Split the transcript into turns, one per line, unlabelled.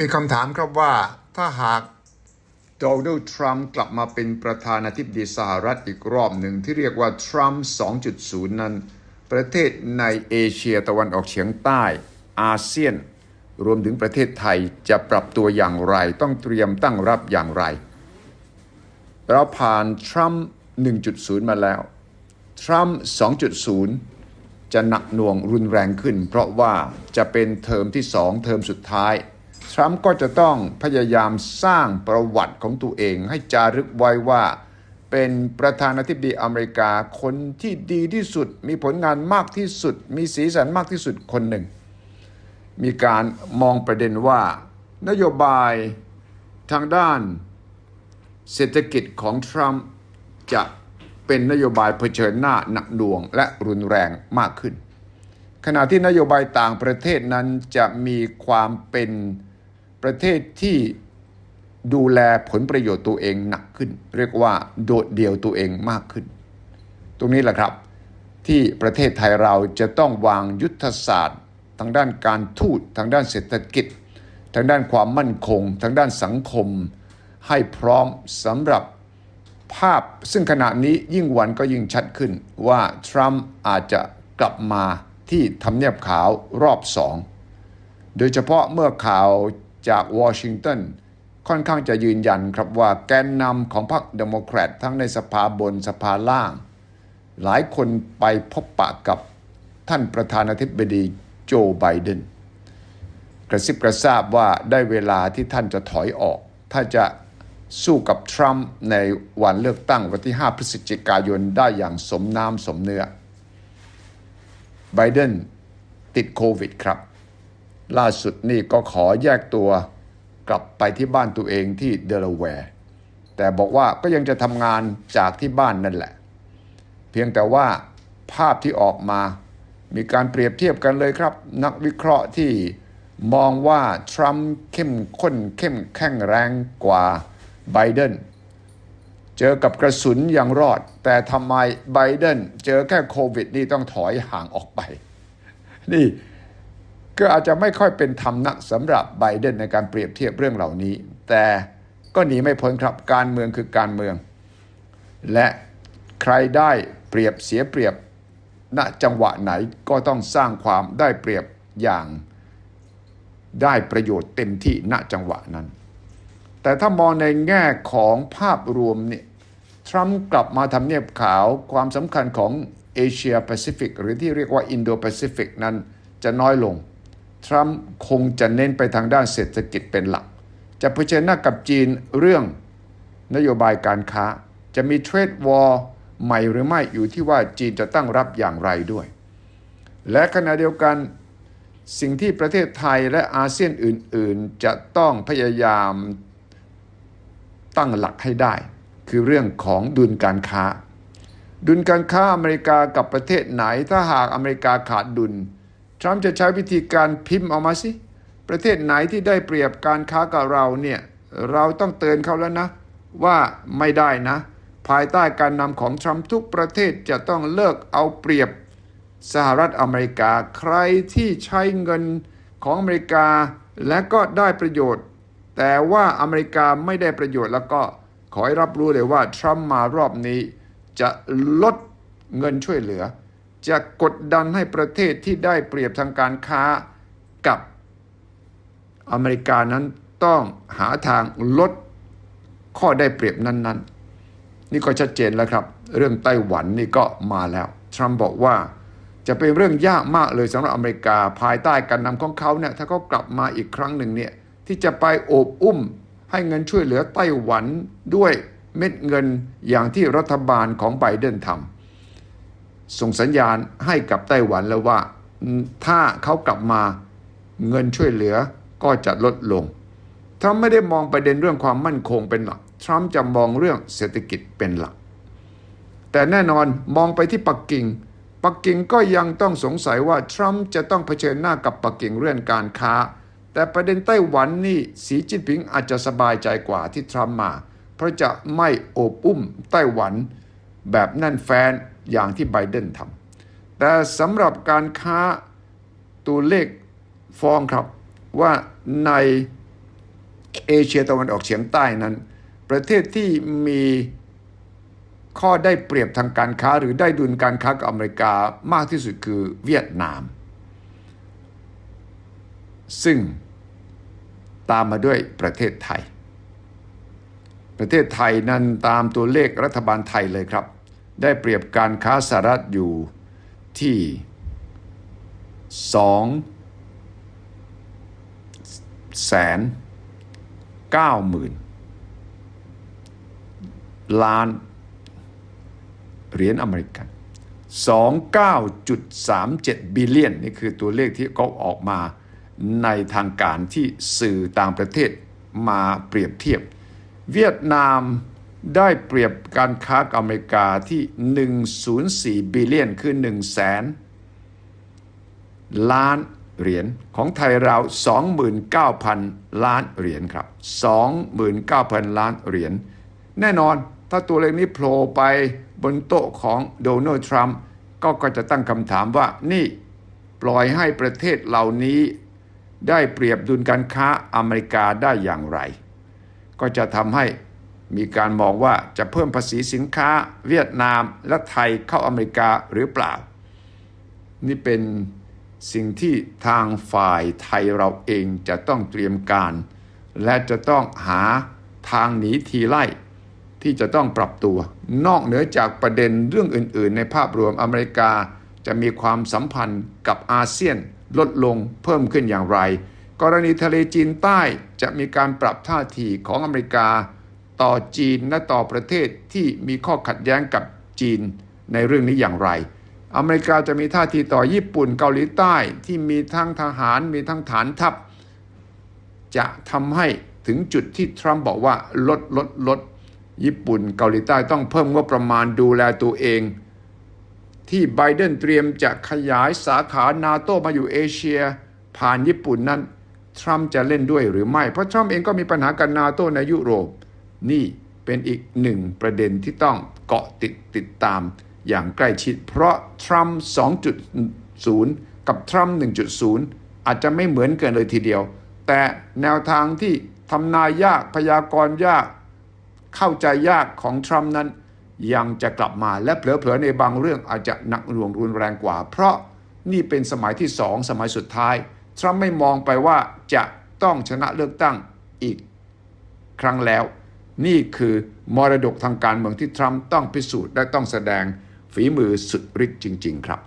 มีคำถามครับว่าถ้าหากโดนัลด์ทรัมป์กลับมาเป็นประธานาธิบดีสหรัฐอีกรอบหนึ่งที่เรียกว่าทรัมป์ 2.0 นั้น ประเทศในเอเชียตะวันออกเฉียงใต้อาเซียน รวมถึงประเทศไทยจะปรับตัวอย่างไร ต้องเตรียมตั้งรับอย่างไร เราผ่านทรัมป์ 1.0 มาแล้ว ทรัมป์ 2.0 จะหนักหน่วงรุนแรงขึ้น เพราะว่าจะเป็นเทอมที่สองเทอมสุดท้าย ทรัมป์ก็จะต้องพยายามสร้างประวัติของตัวเอง ให้จารึกไว้ว่า เป็นประธานาธิบดีอเมริกาคนที่ดีที่สุด มีผลงานมากที่สุด มีสีสันมากที่สุดคนหนึ่ง มีการมองประเด็นว่า นโยบายทางด้านเศรษฐกิจของทรัมป์จะเป็นนโยบายเผชิญหน้าหนักหน่วงและรุนแรงมากขึ้น ขณะที่นโยบายต่างประเทศนั้นจะมีความเป็น ประเทศที่ดูแลผลประโยชน์ตัวเองหนักขึ้น เรียกว่าโดดเดี่ยวตัวเองมากขึ้น ตรงนี้แหละครับ ที่ประเทศไทยเราจะต้องวางยุทธศาสตร์ ทางด้านการทูตทางด้านเศรษฐกิจ ทางด้านความมั่นคง ทางด้านสังคม ให้พร้อมสำหรับภาพซึ่งขณะนี้ยิ่งวันก็ยิ่งชัดขึ้นว่าทรัมป์อาจจะกลับมาที่ทำเนียบขาวรอบสอง โดยเฉพาะเมื่อข่าว จากวอชิงตันค่อนข้างจะยืนยันครับว่าแกนนำของพรรคเดโมแครตทั้งในสภาบนสภาล่าง หลายคนไปพบปะกับท่านประธานาธิบดีโจไบเดนกระซิบกระซาบว่าได้เวลาที่ท่านจะถอยออก ถ้าจะสู้กับทรัมป์ในวันเลือกตั้งวันที่ 5 พฤศจิกายนได้อย่างสมน้ำสมเนื้อไบเดนติดโควิดครับ ล่าสุดนี่ก็ขอแยกตัวกลับไปที่บ้านตัวเองที่เดลาแวร์ แต่บอกว่าก็ยังจะทำงานจากที่บ้านนั่นแหละ เพียงแต่ว่าภาพที่ออกมามีการเปรียบเทียบกันเลยครับ นักวิเคราะห์ที่มองว่า ทรัมป์เข้มข้นเข้มแข็งแรงกว่าไบเดนเจอกับกระสุนยังรอด แต่ทำไมไบเดนเจอแค่โควิดนี่ต้องถอยห่างออกไป นี่ ก็อาจจะไม่ค่อยเป็นธรรมนักสำหรับไบเดนในการเปรียบเทียบเรื่องเหล่านี้ แต่ก็หนีไม่พ้นครับการเมืองคือการเมือง และใครได้เปรียบเสียเปรียบณจังหวะไหนก็ต้องสร้างความได้เปรียบอย่างได้ประโยชน์เต็มที่ณจังหวะนั้น แต่ถ้ามองในแง่ของภาพรวมเนี่ยทรัมป์กลับมาทำเนียบขาวความสำคัญของเอเชียแปซิฟิกหรือที่เรียกว่าอินโดแปซิฟิกนั้นจะน้อยลง ทรัมป์คงจะเน้นไปทางด้านเศรษฐกิจเป็นหลัก จะเผชิญหน้ากับจีนเรื่องนโยบายการค้า จะมีเทรดวอร์ใหม่หรือไม่อยู่ที่ว่าจีนจะตั้งรับอย่างไรด้วย และขณะเดียวกันสิ่งที่ประเทศไทยและอาเซียนอื่น ๆ จะต้องพยายามตั้งหลักให้ได้ คือเรื่องของดุลการค้า ดุลการค้าอเมริกากับประเทศไหนถ้าหากอเมริกาขาดดุล ทรัมป์จะใช้วิธีการพิมพ์ออกมาสิ ประเทศไหนที่ได้เปรียบการค้ากับเราเนี่ยเราต้องเตือนเขาแล้วนะ ว่าไม่ได้นะ ภายใต้การนำของทรัมป์ทุกประเทศจะต้องเลิกเอาเปรียบสหรัฐอเมริกา ใครที่ใช้เงินของอเมริกาและก็ได้ประโยชน์ แต่ว่าอเมริกาไม่ได้ประโยชน์แล้วก็ขอให้รับรู้เลยว่าทรัมป์มารอบนี้จะลดเงินช่วยเหลือ จะกดดันให้ประเทศที่ได้เปรียบทางการค้ากับอเมริกานั้นต้องหาทางลดข้อได้เปรียบนั้นๆนี่ก็ชัดเจนแล้วครับ เรื่องไต้หวันนี่ก็มาแล้วทรัมป์บอกว่าจะเป็นเรื่องยากมากเลยสำหรับอเมริกาภายใต้การนำของเขาเนี่ยถ้าเขากลับมาอีกครั้งหนึ่งเนี่ยที่จะไปโอบอุ้มให้เงินช่วยเหลือไต้หวันด้วยเม็ดเงินอย่างที่รัฐบาลของไบเดนทำ ส่งสัญญาณให้กับไต้หวันแล้วว่า ถ้าเขากลับมาเงินช่วยเหลือก็จะลดลงทรัมป์ไม่ได้มองประเด็นเรื่องความมั่นคงเป็นหลักทรัมป์จะมองเรื่องเศรษฐกิจเป็นหลัก แต่แน่นอนมองไปที่ปักกิ่ง ปักกิ่งก็ยังต้องสงสัยว่าทรัมป์จะต้องเผชิญหน้ากับปักกิ่งเรื่องการค้า แต่ประเด็นไต้หวันนี่สีจิ้นผิงอาจจะสบายใจกว่าที่ทรัมป์มา เพราะจะไม่โอบอุ้มไต้หวันแบบแน่นแฟน อย่างที่ไบเดนทำแต่สำหรับการค้าตัวเลขฟ้องครับว่าในเอเชียตะวันออกเฉียงใต้นั้น ประเทศที่มีข้อได้เปรียบทางการค้าหรือได้ดุลการค้ากับอเมริกามากที่สุดคือเวียดนาม ซึ่งตามมาด้วยประเทศไทย ประเทศไทยนั้นตามตัวเลขรัฐบาลไทยเลยครับ ได้เปรียบการค้าสหรัฐอยู่ที่สองแสนเก้าหมื่นล้านเหรียญอเมริกัน 29.37 บิลเลียนนี่คือตัวเลขที่เขาออกมาในทางการที่สื่อต่างประเทศมาเปรียบเทียบ เวียดนาม ได้เปรียบการค้ากับอเมริกาที่ 104 บิลเลียน คือ1แสนล้านเหรียญของไทยเรา 29,000 ล้านเหรียญครับ 29,000 ล้านเหรียญแน่นอนถ้าตัวเลขนี้โผล่ไปบนโต๊ะของโดนัลด์ทรัมป์ก็ก็จะตั้งคำถามว่านี่ปล่อยให้ประเทศเหล่านี้ได้เปรียบดุลการค้าอเมริกาได้อย่างไร ก็จะทำให้ มีการมองว่าจะเพิ่มภาษีสินค้าเวียดนามและไทยเข้าอเมริกาหรือเปล่า นี่เป็นสิ่งที่ทางฝ่ายไทยเราเองจะต้องเตรียมการ และจะต้องหาทางหนีทีไล่ ที่จะต้องปรับตัว นอกเหนือจากประเด็นเรื่องอื่น ๆ ในภาพรวมอเมริกาจะมีความสัมพันธ์กับอาเซียนลดลงเพิ่มขึ้นอย่างไร กรณีทะเลจีนใต้จะมีการปรับท่าทีของอเมริกา ต่อจีนและต่อประเทศที่มีข้อขัดแย้งกับจีนในเรื่องนี้อย่างไร อเมริกาจะมีท่าทีต่อญี่ปุ่นเกาหลีใต้ที่มีทั้งทหารมีทั้งฐานทัพ จะทำให้ถึงจุดที่ทรัมป์บอกว่าลดลดลดญี่ปุ่นเกาหลีใต้ต้องเพิ่มงบประมาณดูแลตัวเอง ที่ไบเดนเตรียมจะขยายสาขานาโตมาอยู่เอเชีย ผ่านญี่ปุ่นนั้น ทรัมป์จะเล่นด้วยหรือไม่ เพราะทรัมป์เองก็มีปัญหากับนาโตในยุโรป นี่เป็นอีกหนึ่งประเด็นที่ต้องเกาะติดติดตามอย่างใกล้ชิด เพราะทรัมป์2.0 กับทรัมป์1.0 อาจจะไม่เหมือนกันเลยทีเดียว แต่แนวทางที่ทำนายยากพยากรณ์ยาก เข้าใจยากของทรัมป์นั้น ยังจะกลับมาและเผลอๆในบางเรื่องอาจจะหนักหน่วงรุนแรงกว่า เพราะนี่เป็นสมัยที่สองสมัยสุดท้าย ทรัมป์ไม่มองไปว่าจะต้องชนะเลือกตั้งอีกครั้งแล้ว นี่คือมรดกทางการเมืองที่ทรัมป์ต้องพิสูจน์และต้องแสดงฝีมือสุดฤทธิ์จริง ๆ ครับ